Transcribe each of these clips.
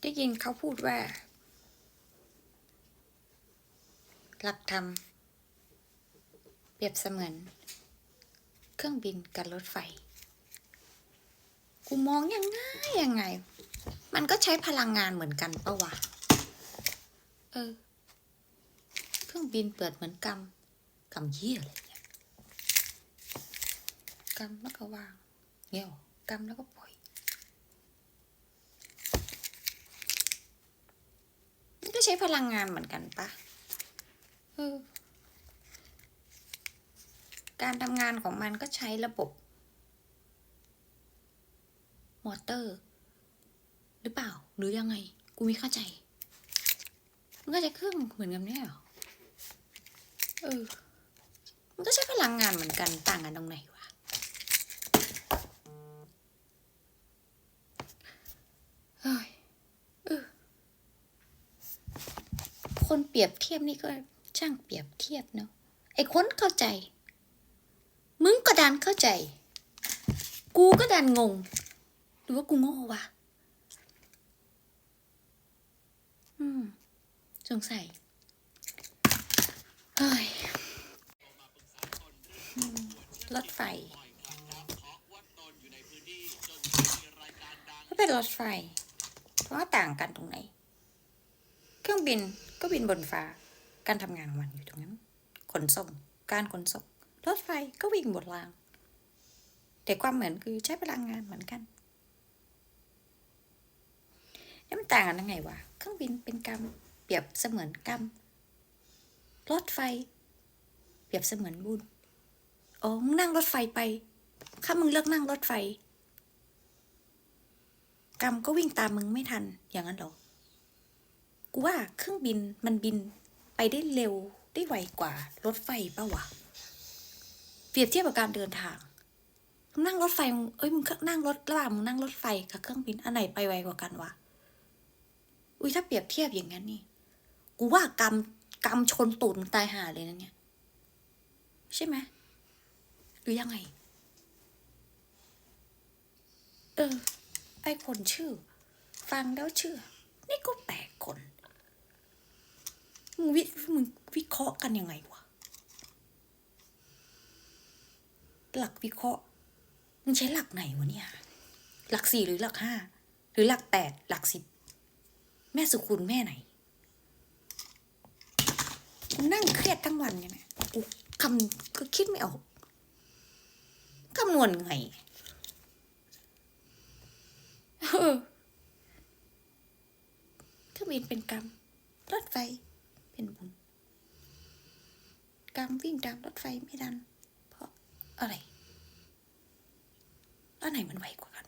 ได้ยินเขาพูดว่า หลักธรรม เปรียบเสมือน เครื่องบินกับรถไฟ กูมองยังไงยังไง มันก็ใช้พลังงานเหมือนกันปะวะ เออ เครื่องบินเปิดเหมือนกำกำเยี่ยอะไรเนี่ยกำแล้วก็วางเงี้ยวกำแล้วก็ปล่อย มันก็ใช้พลังงานเหมือนกันปะการทำงานของมันก็ใช้ระบบมอเตอร์ หรือเปล่า หรือยังไง กูไม่เข้าใจ มันก็จะเครื่องเหมือนกันนี่เหรอ เออ มันก็ใช้พลังงานเหมือนกันต่างกันตรงไหนวะ เฮ้ยเออ คนเปรียบเทียบนี่ก็ช่างเปรียบเทียบเนาะไอ้คนเข้าใจ มึงก็ดันเข้าใจ กูก็ดันงง หรือว่ากูโง่วะอืมสงสัยเฮ้ยรถไฟก็เป็นรถไฟ เพราะต่างกันตรงไหน เครื่องบิน ก็บินบนฟ้า การทำงานของมันอยู่ตรงนั้น ขนส่ง การขนส่ง รถไฟก็วิ่งบนราง แต่ความเหมือนคือใช้พลังงานเหมือนกันแล้วมันต่างกันยังไงวะ เครื่องบินเป็นกรรม เปรียบเสมือนกรรม รถไฟ เปรียบเสมือนบุญอ๋อมึงนั่งรถไฟไป ถ้ามึงเลือกนั่งรถไฟ กรรมก็วิ่งตามมึงไม่ทัน อย่างนั้นเหรอ ว่าเครื่องบินมันบินไปได้เร็วได้ไวกว่ารถไฟปะวะ เปรียบเทียบกับการเดินทาง นั่งรถไฟมึงเอ้ยมึงนั่งรถระหว่างมึงนั่งรถไฟกับเครื่องบินอันไหนไปไวกว่ากันวะ อุ้ยถ้าเปรียบเทียบอย่างนั้นนี่ กูว่ากรรมกรรมชนตูดมึงตายห่าเลยนะเนี่ย ใช่ไหมหรือยังไง เออ ไอคนชื่อ ฟังแล้วเชื่อ นี่ก็แปลก วิมึงวิเคราะห์กันยังไงวะหลักวิเคราะห์มึงใช้หลักไหนวะเนี่ย หลักสี่หรือหลักห้าหรือหลักแปดหลักสิบแม่สุคุณแม่ไหนกูนั่งเครียดทั้งวันเนี่ยนะกูคำก็คิดไม่ออกคำนวณไงเออเครื่องบินเป็นกรรมรถไฟ เป็นบุญกรรมวิ่งตามรถไฟไม่ดัน เพราะอะไรอันไหนมันไวกว่ากัน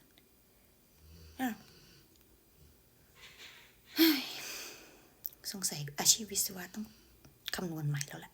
สงสัยอาชีพวิศวะต้องคำนวณใหม่แล้วแหละ